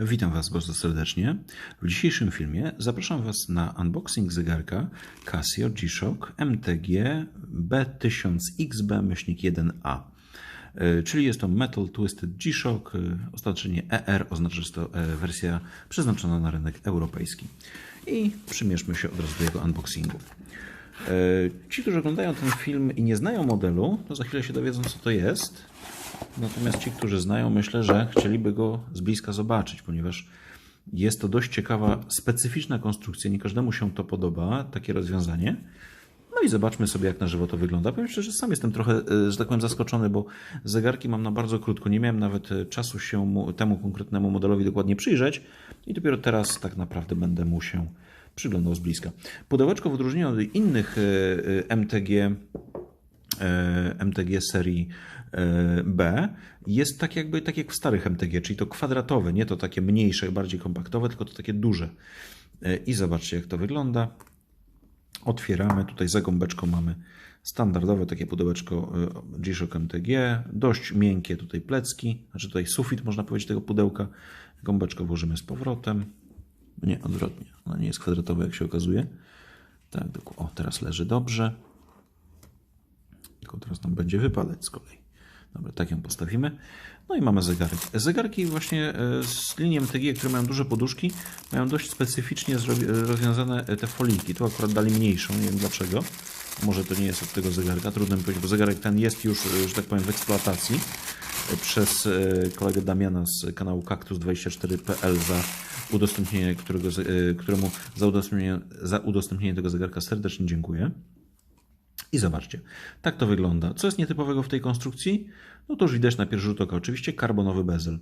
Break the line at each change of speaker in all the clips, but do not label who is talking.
Witam Was bardzo serdecznie. W dzisiejszym filmie zapraszam Was na unboxing zegarka Casio G-Shock MTG B1000XB-1A. E, Czyli jest to Metal Twisted G-Shock, e, oznaczenie ER oznacza, że to e, wersja przeznaczona na rynek europejski. I przymierzmy się od razu do jego unboxingu. Ci, którzy oglądają ten film i nie znają modelu, to za chwilę się dowiedzą, co to jest. Natomiast ci, którzy znają, myślę, że chcieliby go z bliska zobaczyć, ponieważ jest to dość ciekawa, specyficzna konstrukcja. Nie każdemu się to podoba, takie rozwiązanie. No i zobaczmy sobie, jak na żywo to wygląda. Powiem szczerze, że sam jestem trochę, e, że tak powiem, zaskoczony, bo zegarki mam na bardzo krótko. Nie miałem nawet e, czasu się mu, temu konkretnemu modelowi dokładnie przyjrzeć i dopiero teraz tak naprawdę będę mu się przyglądał z bliska. Pudełeczko w odróżnieniu od innych e, MTG MTG serii e, B jest tak jakby tak jak w starych MTG, czyli to kwadratowe, nie to takie mniejsze, bardziej kompaktowe, tylko to takie duże. E, I zobaczcie jak to wygląda. Otwieramy, tutaj za gąbeczką mamy standardowe takie pudełeczko e, G-Shock MTG, dość miękkie tutaj plecki, znaczy tutaj sufit można powiedzieć tego pudełka. Gąbeczko włożymy z powrotem. Nie, odwrotnie, ona nie jest kwadratowa jak się okazuje. Tak, o teraz leży dobrze. Tylko teraz nam będzie wypadać z kolei. Dobra, tak ją postawimy. No i mamy zegarek. Zegarki właśnie e, z linii MTG, które mają duże poduszki, mają dość specyficznie rozwiązane e, te foliki. Tu akurat dali mniejszą, nie wiem dlaczego. Może to nie jest od tego zegarka, trudno mi powiedzieć, bo zegarek ten jest już, e, że tak powiem, w eksploatacji przez kolegę Damiana z kanału Kaktus24.pl za udostępnienie, którego, któremu za udostępnienie, za udostępnienie tego zegarka serdecznie dziękuję. I zobaczcie, tak to wygląda. Co jest nietypowego w tej konstrukcji? No to już widać na pierwszy rzut oka. Oczywiście karbonowy bezel.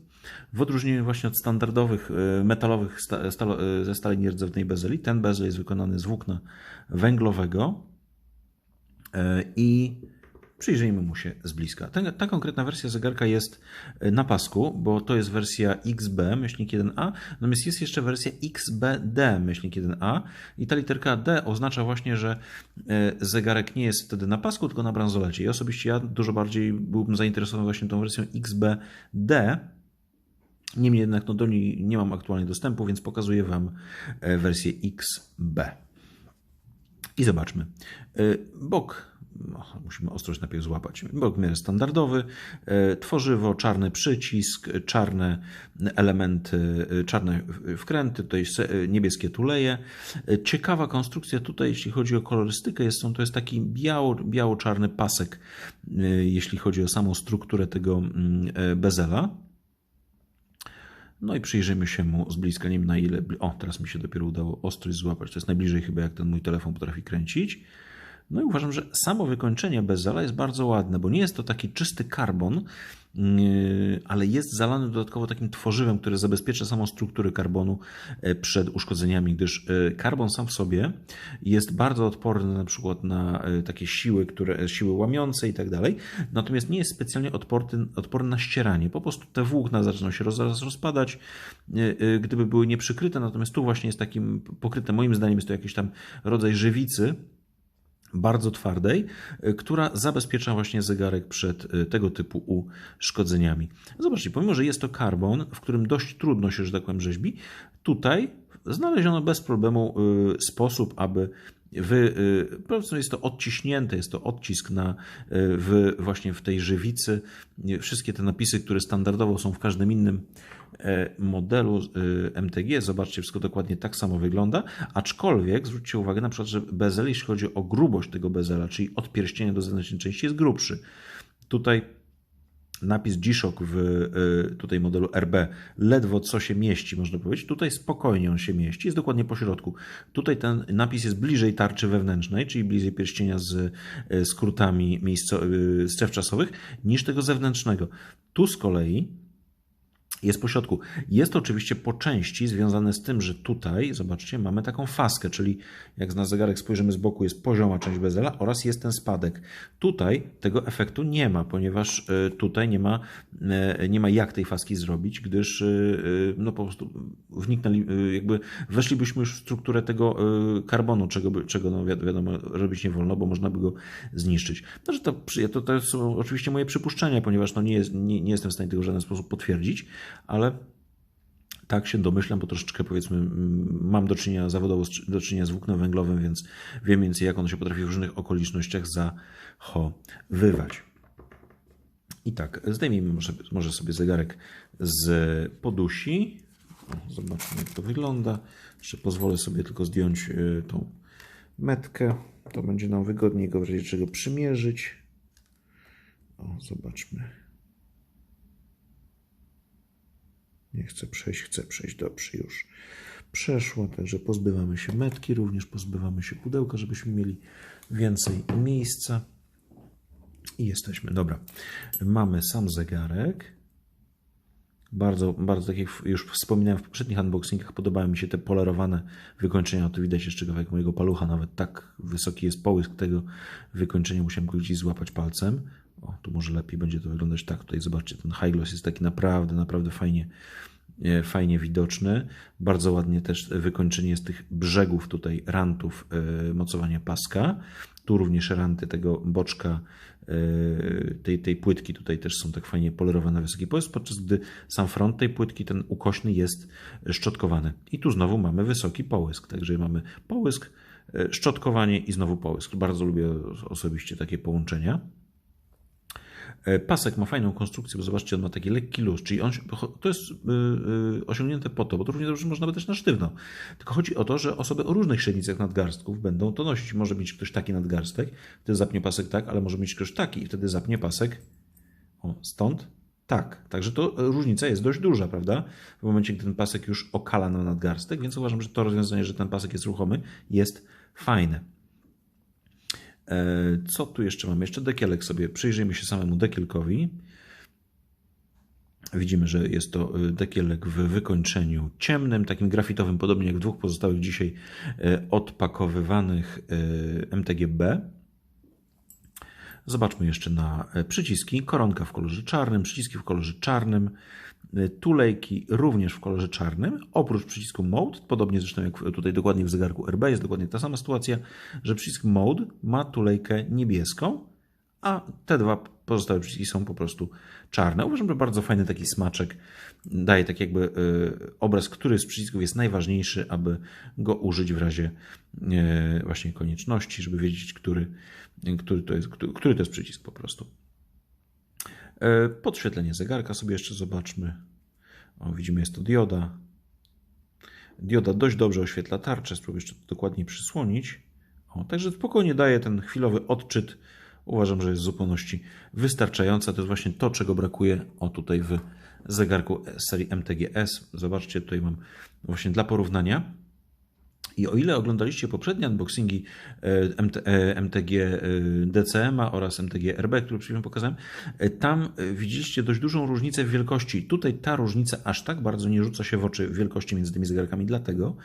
W odróżnieniu właśnie od standardowych e, metalowych e, ze stali nierdzewnej bezeli, ten bezel jest wykonany z włókna węglowego e, i przyjrzyjmy mu się z bliska. Ten, ta konkretna wersja zegarka jest e, na pasku, bo to jest wersja XB, myślnik 1A, natomiast jest jeszcze wersja XBD, myślnik 1A i ta literka D oznacza właśnie, że e, zegarek nie jest wtedy na pasku, tylko na bransolecie. I osobiście ja dużo bardziej byłbym zainteresowany właśnie tą wersją XBD, Niemniej jednak no, do niej nie mam aktualnie dostępu, więc pokazuję Wam e, wersję XB. I zobaczmy. Bok, musimy ostrość najpierw złapać. Miarę standardowy, y, tworzywo, czarny przycisk, czarne elementy, y, czarne wkręty, tutaj y, niebieskie tuleje. Ciekawa konstrukcja tutaj, jeśli chodzi o kolorystykę, jest, to jest taki biało, biało-czarny pasek, jeśli chodzi o samą strukturę tego mm, bezela. No i przyjrzymy się mu z bliska, nie wiem na ile. O, teraz mi się dopiero udało ostrość złapać. To jest najbliżej chyba jak ten mój telefon potrafi kręcić. No i uważam, że samo wykończenie bezala jest bardzo ładne, bo nie jest to taki czysty karbon, yy, ale jest zalany dodatkowo takim tworzywem, które zabezpiecza samą strukturę karbonu e, przed uszkodzeniami, gdyż e, karbon sam w sobie jest bardzo odporny na przykład na e, takie siły, które, siły łamiące i tak dalej, natomiast nie jest specjalnie odporny, odporny na ścieranie. Po prostu te włókna zaczną się roz, rozpadać, gdyby były nieprzykryte, natomiast tu właśnie jest takim pokryte, moim zdaniem jest to jakiś tam rodzaj żywicy, bardzo twardej, y, która zabezpiecza właśnie zegarek przed y, tego typu uszkodzeniami. Zobaczcie, pomimo, że jest to karbon, w którym dość trudno się, że tak powiem, rzeźbi, tutaj znaleziono bez problemu y, sposób, aby Wy, po prostu jest to odciśnięte, jest to odcisk na, w, właśnie w tej żywicy. Wszystkie te napisy, które standardowo są w każdym innym e, modelu y, MTG, zobaczcie, wszystko dokładnie tak samo wygląda, aczkolwiek zwróćcie uwagę na przykład, że bezel, jeśli chodzi o grubość tego bezela, czyli od pierścienia do zewnętrznej części jest grubszy. Tutaj napis G-Shock w y, tutaj modelu RB ledwo co się mieści, można powiedzieć. Tutaj spokojnie on się mieści, jest dokładnie po środku. Tutaj ten napis jest bliżej tarczy wewnętrznej, czyli bliżej pierścienia z skrótami miejsco, stref czasowych, niż tego zewnętrznego. Tu z kolei jest po środku. Jest to oczywiście po części związane z tym, że tutaj, zobaczcie, mamy taką faskę, czyli jak na zegarek spojrzymy z boku, jest pozioma część bezela oraz jest ten spadek. Tutaj tego efektu nie ma, ponieważ e, tutaj nie ma, e, nie ma jak tej faski zrobić, gdyż e, no po prostu wniknęli, jakby weszlibyśmy już w strukturę tego karbonu, czego, czego no wiad- wiadomo robić nie wolno, bo można by go zniszczyć. Znaczy to, to, to są oczywiście moje przypuszczenia, ponieważ no nie, jest, nie, nie jestem w stanie tego w żaden sposób potwierdzić, ale Tak się domyślam, bo troszeczkę powiedzmy mam do czynienia zawodowo do czynienia z włóknem węglowym, więc wiem więcej jak ono się potrafi w różnych okolicznościach zachowywać. I tak, zdejmijmy może, może sobie zegarek z podusi. Zobaczmy jak to wygląda. Jeszcze pozwolę sobie tylko zdjąć y, tą metkę. To będzie nam wygodniej go w razie czego przymierzyć. O, zobaczmy. Nie chcę przejść, chcę przejść. Dobrze, już przeszło. Także pozbywamy się metki, również pozbywamy się pudełka, żebyśmy mieli więcej miejsca. I jesteśmy. Dobra. Mamy sam zegarek. Bardzo, bardzo tak jak już wspominałem w poprzednich unboxingach, podobały mi się te polerowane wykończenia. To widać jeszcze kawałek mojego palucha, nawet tak wysoki jest połysk tego wykończenia. Musiałem go gdzieś złapać palcem. O, tu może lepiej będzie to wyglądać tak. Tutaj zobaczcie, ten high gloss jest taki naprawdę, naprawdę fajnie, e, fajnie widoczny. Bardzo ładnie też wykończenie z tych brzegów tutaj rantów e, mocowania paska. Tu również ranty tego boczka e, tej, tej płytki tutaj też są tak fajnie polerowane na wysoki połysk, podczas gdy sam front tej płytki, ten ukośny jest szczotkowany. I tu znowu mamy wysoki połysk, także mamy połysk, szczotkowanie i znowu połysk. Bardzo lubię osobiście takie połączenia. E, Pasek ma fajną konstrukcję, bo zobaczcie, on ma taki lekki luz, czyli on, to jest y, y, osiągnięte po to, bo to równie dobrze można by też na sztywno. Tylko chodzi o to, że osoby o różnych średnicach nadgarstków będą to nosić. Może mieć ktoś taki nadgarstek, wtedy zapnie pasek tak, ale może mieć ktoś taki i wtedy zapnie pasek o, stąd tak. Także to różnica jest dość duża, prawda? W momencie, gdy ten pasek już okala na nadgarstek, więc uważam, że to rozwiązanie, że ten pasek jest ruchomy, jest fajne. E, Co tu jeszcze mamy? Jeszcze dekielek sobie. Przyjrzyjmy się samemu dekielkowi. Widzimy, że jest to y, dekielek w wykończeniu ciemnym, takim grafitowym, podobnie jak dwóch pozostałych dzisiaj y, odpakowywanych MTGB. Zobaczmy jeszcze na e, przyciski. Koronka w kolorze czarnym, przyciski w kolorze czarnym, tulejki również w kolorze czarnym. Oprócz przycisku Mode, podobnie zresztą jak tutaj dokładnie w zegarku RB, jest dokładnie ta sama sytuacja, że przycisk Mode ma tulejkę niebieską, a te dwa pozostałe przyciski są po prostu czarne. Uważam, że bardzo fajny taki smaczek. Daje tak jakby y, obraz, który z przycisków jest najważniejszy, aby go użyć w razie y, właśnie konieczności, żeby wiedzieć, który, który, to, jest, który, który to jest przycisk po prostu. Y, Podświetlenie zegarka sobie jeszcze zobaczmy. O, widzimy, jest to dioda. Dioda dość dobrze oświetla tarczę. Spróbuję jeszcze to dokładniej przysłonić. O, także spokojnie daje ten chwilowy odczyt. Uważam, że jest w zupełności wystarczająca. To jest właśnie to, czego brakuje o tutaj w zegarku serii MTGS. Zobaczcie, tutaj mam właśnie dla porównania. I o ile oglądaliście poprzednie unboxingi e, MT, e, MTG e, DCM-a oraz MTG RB, które przed chwilą pokazałem, tam widzieliście dość dużą różnicę w wielkości. Tutaj ta różnica aż tak bardzo nie rzuca się w oczy wielkości między tymi zegarkami, dlatego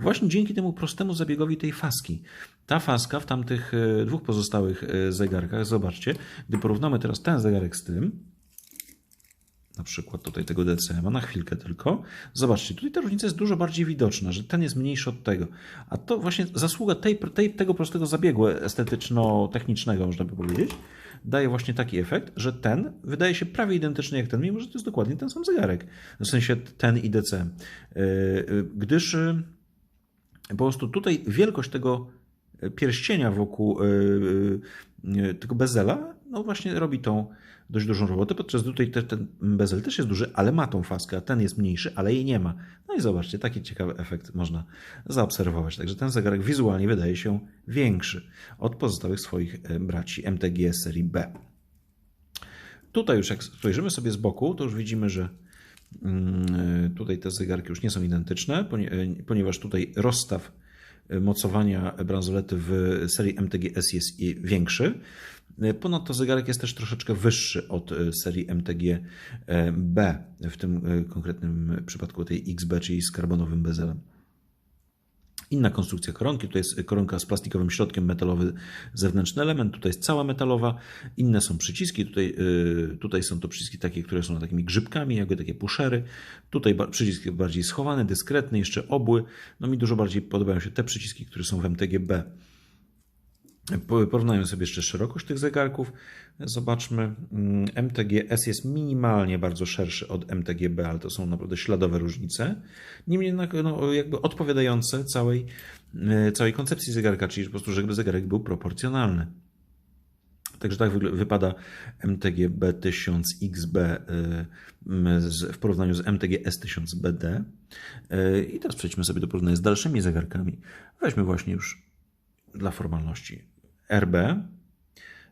właśnie dzięki temu prostemu zabiegowi tej faski. Ta faska w tamtych dwóch pozostałych zegarkach, zobaczcie, gdy porównamy teraz ten zegarek z tym, na przykład tutaj tego DCM, na chwilkę tylko. Zobaczcie, tutaj ta różnica jest dużo bardziej widoczna, że ten jest mniejszy od tego. A to właśnie zasługa tej, tej, tego prostego zabiegu estetyczno-technicznego, można by powiedzieć, daje właśnie taki efekt, że ten wydaje się prawie identyczny jak ten, mimo że to jest dokładnie ten sam zegarek. W sensie ten i DCM. Yy, yy, Gdyż yy, po prostu tutaj wielkość tego pierścienia wokół tego bezela, no właśnie robi tą dość dużą robotę, podczas tutaj te, ten bezel też jest duży, ale ma tą faskę, a ten jest mniejszy, ale jej nie ma. No i zobaczcie, taki ciekawy efekt można zaobserwować. Także ten zegarek wizualnie wydaje się większy od pozostałych swoich e, braci MTG serii B. Tutaj już jak spojrzymy sobie z boku, to już widzimy, że mm, tutaj te zegarki już nie są identyczne, e, ponieważ tutaj rozstaw e, mocowania bransolety w serii MTG-S jest większy. Ponadto zegarek jest też troszeczkę wyższy od e, serii MTG e, w tym e, konkretnym przypadku tej XB, czyli z karbonowym bezelem. Inna konstrukcja koronki, tutaj jest koronka z plastikowym środkiem, metalowy zewnętrzny element, tutaj jest cała metalowa. Inne są przyciski, tutaj, y, tutaj są to przyciski takie, które są takimi grzybkami, jakby takie puszery. Tutaj przycisk bardziej schowany, dyskretny, jeszcze obły. No mi dużo bardziej podobają się te przyciski, które są w MTGB. Porównajmy sobie jeszcze szerokość tych zegarków. Zobaczmy, MTG-S jest minimalnie bardzo szerszy od MTG-B, ale to są naprawdę śladowe różnice. Niemniej jednak no, jakby odpowiadające całej, całej koncepcji zegarka, czyli po prostu, żeby zegarek był proporcjonalny. Także tak wypada MTG B1000XB w porównaniu z MTG S1000BD. I teraz przejdźmy sobie do porównania z dalszymi zegarkami. Weźmy właśnie już dla formalności RB,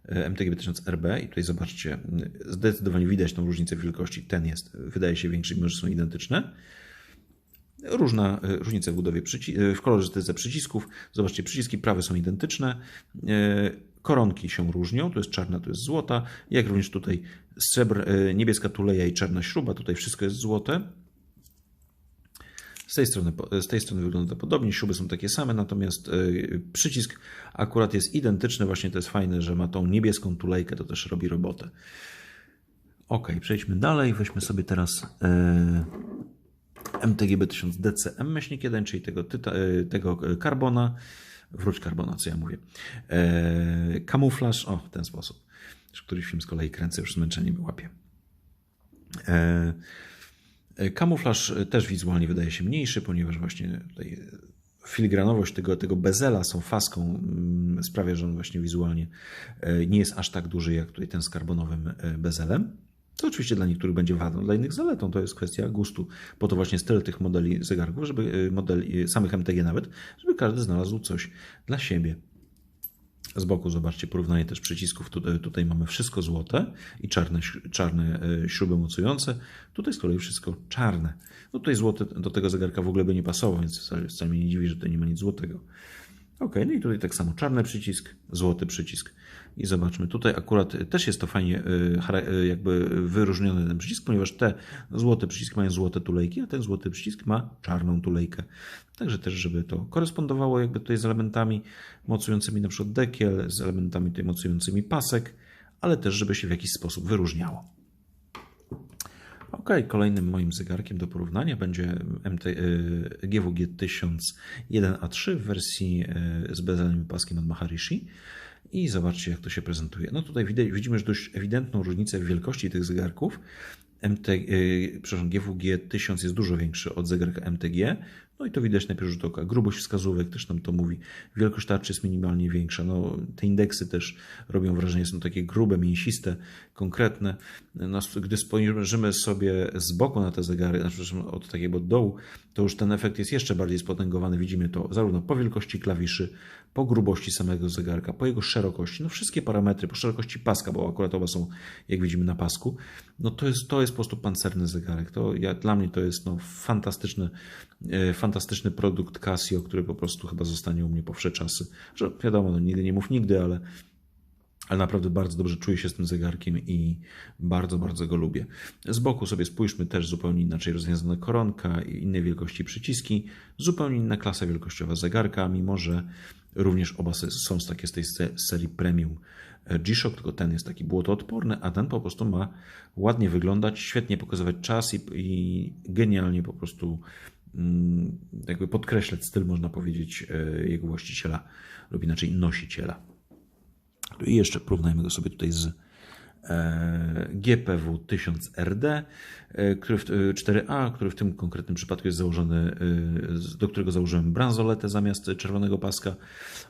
MTG B1000RB i tutaj zobaczcie, zdecydowanie widać tą różnicę wielkości. Ten jest, wydaje się większy, mimo że są identyczne. Różna różnica w budowie, w kolorze przycisków. Zobaczcie, przyciski prawe są identyczne. Koronki się różnią, tu jest czarna, tu jest złota, jak również tutaj srebr, e, niebieska tuleja i czarna śruba, tutaj wszystko jest złote. Z tej, strony, z tej strony wygląda to podobnie, śruby są takie same, natomiast e, przycisk akurat jest identyczny, właśnie to jest fajne, że ma tą niebieską tulejkę, to też robi robotę. Ok, przejdźmy dalej, weźmy sobie teraz e, MTGB 1000 DCM myślnik 1, czyli tego, tego karbona. Wróć karbona, co ja mówię. E, kamuflaż, o, w ten sposób. Któryś film z kolei kręcę, już zmęczenie mi łapie. E, e, kamuflaż też wizualnie wydaje się mniejszy, ponieważ właśnie tutaj filigranowość tego, tego bezela są faską mm, sprawia, że on właśnie wizualnie e, nie jest aż tak duży jak tutaj ten z karbonowym e, bezelem. To oczywiście dla niektórych będzie wadą, dla innych zaletą. To jest kwestia gustu. Po to właśnie styl tych modeli zegarków, żeby modeli, y, samych MTG nawet, żeby każdy znalazł coś dla siebie. Z boku zobaczcie porównanie też przycisków. Tutaj, tutaj mamy wszystko złote i czarne, czarne y, śruby mocujące. Tutaj z kolei wszystko czarne. No tutaj złote do tego zegarka w ogóle by nie pasował, więc wcale, wcale mnie nie dziwi, że tutaj nie ma nic złotego. Ok, no i tutaj tak samo czarny przycisk, złoty przycisk. I zobaczmy, tutaj akurat też jest to fajnie y, y, jakby wyróżniony ten przycisk, ponieważ te złote przyciski mają złote tulejki, a ten złoty przycisk ma czarną tulejkę. Także też, żeby to korespondowało jakby tutaj z elementami mocującymi na przykład dekiel, z elementami tutaj mocującymi pasek, ale też, żeby się w jakiś sposób wyróżniało. Ok, kolejnym moim zegarkiem do porównania będzie MT, GWG 1001A3 w wersji z bezelnym paskiem od Maharishi. I zobaczcie, jak to się prezentuje. No tutaj widzimy już dość ewidentną różnicę w wielkości tych zegarków. MT, yy, przepraszam, GWG 1000 jest dużo większy od zegarka MTG. No i to widać na pierwszy rzut oka. Grubość wskazówek też nam to mówi. Wielkość tarczy jest minimalnie większa. No, te indeksy też robią wrażenie, są takie grube, mięsiste, konkretne. No, gdy spojrzymy sobie z boku na te zegary, znaczy od takiego dołu, to już ten efekt jest jeszcze bardziej spotęgowany. Widzimy to zarówno po wielkości klawiszy, po grubości samego zegarka, po jego szerokości, no wszystkie parametry, po szerokości paska, bo akurat oba są, jak widzimy, na pasku, no to jest, to jest po prostu pancerny zegarek. To ja, dla mnie to jest no, fantastyczny, e, fantastyczny produkt Casio, który po prostu chyba zostanie u mnie po wsze czasy. Że wiadomo, no, nigdy nie mów nigdy, ale ale naprawdę bardzo dobrze czuję się z tym zegarkiem i bardzo, bardzo go lubię. Z boku sobie spójrzmy też zupełnie inaczej rozwiązana koronka i innej wielkości przyciski, zupełnie inna klasa wielkościowa zegarka, mimo że również oba są z takie z tej serii premium G-Shock, tylko ten jest taki błotoodporny, a ten po prostu ma ładnie wyglądać, świetnie pokazywać czas i, i genialnie po prostu jakby podkreślać styl, można powiedzieć, e, jego właściciela lub inaczej nosiciela. I jeszcze porównajmy go sobie tutaj z GPW 1000RD, e, który w, 4A, który w tym konkretnym przypadku jest założony, e, do którego założyłem bransoletę zamiast czerwonego paska.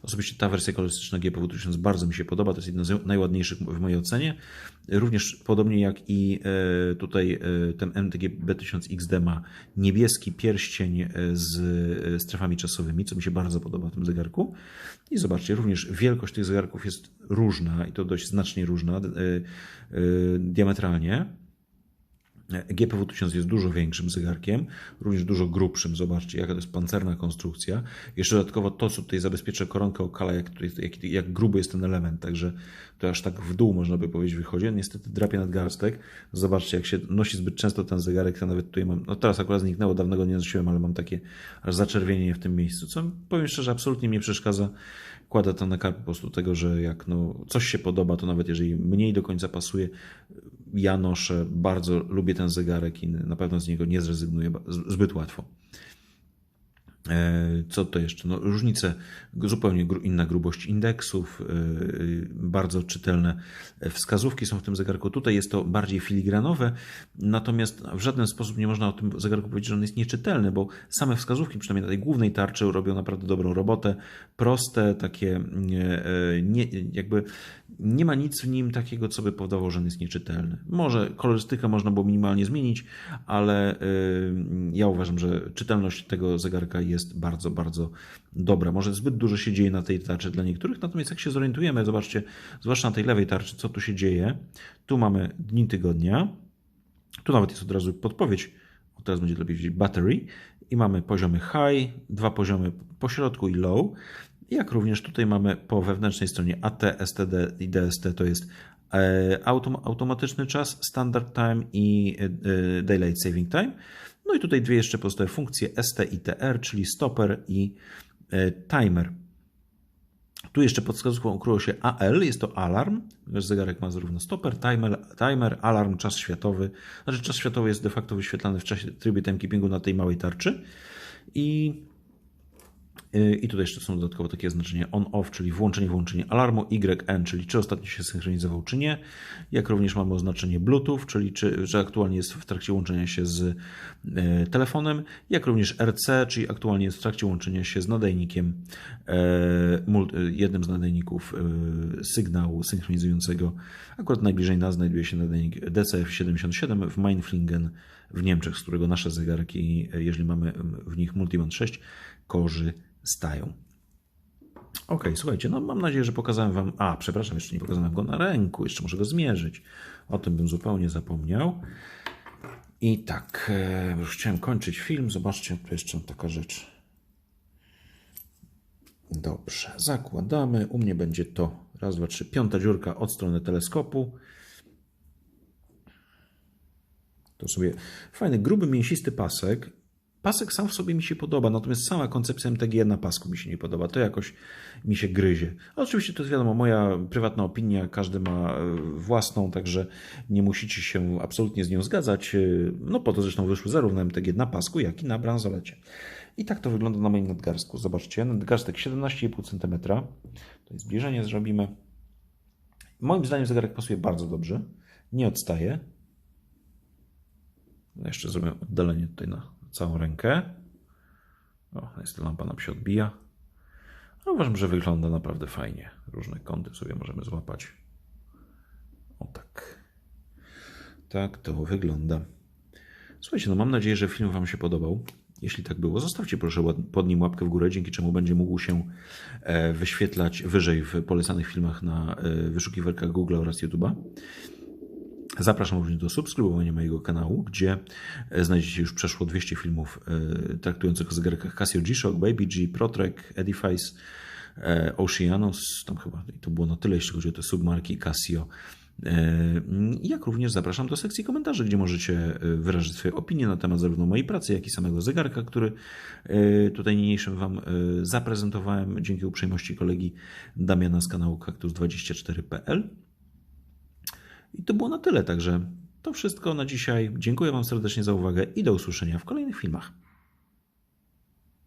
Osobiście ta wersja kolorystyczna GPW 1000 bardzo mi się podoba, to jest jedna z najładniejszych w mojej ocenie. Również podobnie jak i tutaj ten MTG B1000XD ma niebieski pierścień z strefami czasowymi, co mi się bardzo podoba w tym zegarku. I zobaczcie, również wielkość tych zegarków jest różna i to dość znacznie różna, diametralnie. GPW 1000 jest dużo większym zegarkiem, również dużo grubszym. Zobaczcie, jaka to jest pancerna konstrukcja. Jeszcze dodatkowo to, co tutaj zabezpiecza koronkę okala, jak, jak, jak gruby jest ten element, także to aż tak w dół, można by powiedzieć, wychodzi. Niestety drapie nadgarstek. Zobaczcie, jak się nosi zbyt często ten zegarek, to nawet tutaj mam, no teraz akurat zniknęło, dawno go nie nosiłem, ale mam takie aż zaczerwienienie w tym miejscu, co powiem szczerze, absolutnie mnie przeszkadza. Kładę to na karp po prostu tego, że jak no, coś się podoba, to nawet jeżeli mniej do końca pasuje, ja noszę, bardzo lubię ten zegarek i na pewno z niego nie zrezygnuję zbyt łatwo. E, co to jeszcze? No, różnice, zupełnie inna grubość indeksów, e, bardzo czytelne wskazówki są w tym zegarku. Tutaj jest to bardziej filigranowe, natomiast w żaden sposób nie można o tym zegarku powiedzieć, że on jest nieczytelny, bo same wskazówki, przynajmniej na tej głównej tarczy, robią naprawdę dobrą robotę. Proste, takie e, nie, jakby nie ma nic w nim takiego, co by powodowało, że on jest nieczytelny. Może kolorystykę można było minimalnie zmienić, ale ja uważam, że czytelność tego zegarka jest jest bardzo, bardzo dobra. Może zbyt dużo się dzieje na tej tarczy dla niektórych, natomiast jak się zorientujemy, zobaczcie, zwłaszcza na tej lewej tarczy, co tu się dzieje. Tu mamy dni tygodnia, tu nawet jest od razu podpowiedź, teraz będzie lepiej widzieć battery i mamy poziomy high, dwa poziomy pośrodku i low. Jak również tutaj mamy po wewnętrznej stronie AT, STD i DST to jest e, automatyczny czas, standard time i e, e, daylight saving time. No i tutaj dwie jeszcze pozostałe funkcje ST i TR, czyli stopper i timer. Tu jeszcze pod wskazówką ukryło się AL, jest to alarm. Zegarek ma zarówno stopper, timer, timer, alarm, czas światowy. Znaczy czas światowy jest de facto wyświetlany w czasie trybie timekeepingu na tej małej tarczy. I I tutaj jeszcze są dodatkowo takie znaczenia on-off, czyli włączenie, wyłączenie alarmu, YN, czyli czy ostatnio się synchronizował, czy nie. Jak również mamy oznaczenie Bluetooth, czyli czy, że aktualnie jest w trakcie łączenia się z y, telefonem. Jak również RC, czyli aktualnie jest w trakcie łączenia się z nadajnikiem, y, jednym z nadajników sygnału synchronizującego. Akurat najbliżej nas znajduje się nadajnik DCF77 w Mainflingen w Niemczech, z którego nasze zegarki, jeżeli mamy w nich Multiband 6, korzystają. Ok, słuchajcie, no mam nadzieję, że pokazałem Wam. A, przepraszam, jeszcze nie pokazałem go na ręku, jeszcze muszę go zmierzyć. O tym bym zupełnie zapomniał. I tak, e, już chciałem kończyć film. Zobaczcie, tu jeszcze taka rzecz. Dobrze, zakładamy. U mnie będzie to raz, dwa, trzy, piąta dziurka od strony teleskopu. To sobie fajny, gruby, mięsisty pasek. Pasek sam w sobie mi się podoba, natomiast sama koncepcja MTG na pasku mi się nie podoba. To jakoś mi się gryzie. oczywiście to jest wiadomo, moja prywatna opinia, każdy ma e, własną, także nie musicie się absolutnie z nią zgadzać. E, no po to zresztą wyszły zarówno MTG na pasku, jak i na bransolecie. I tak to wygląda na moim nadgarstku. Zobaczcie, nadgarstek 17,5 cm. To jest zbliżenie zrobimy. Moim zdaniem zegarek pasuje bardzo dobrze. Nie odstaje. No jeszcze zrobię oddalenie tutaj na całą rękę. O, jest lampa nam się odbija. Ale uważam, że wygląda naprawdę fajnie. Różne kąty sobie możemy złapać. O tak. Tak to wygląda. Słuchajcie, no mam nadzieję, że film Wam się podobał. Jeśli tak było, zostawcie proszę pod nim łapkę w górę, dzięki czemu będzie mógł się e, wyświetlać wyżej w polecanych filmach na e, wyszukiwarkach Google oraz YouTube'a. Zapraszam również do subskrybowania mojego kanału, gdzie e, znajdziecie już przeszło 200 filmów e, traktujących o zegarkach Casio G-Shock, Baby G, Protrek, Edifice, e, Oceanus, tam chyba i to było na tyle, jeśli chodzi o te submarki Casio. Jak również zapraszam do sekcji komentarzy, gdzie możecie wyrazić swoje opinie na temat zarówno mojej pracy, jak i samego zegarka, który tutaj niniejszym Wam zaprezentowałem dzięki uprzejmości kolegi Damiana z kanału kaktus24.pl. I to było na tyle, także to wszystko na dzisiaj. Dziękuję Wam serdecznie za uwagę i do usłyszenia w kolejnych filmach.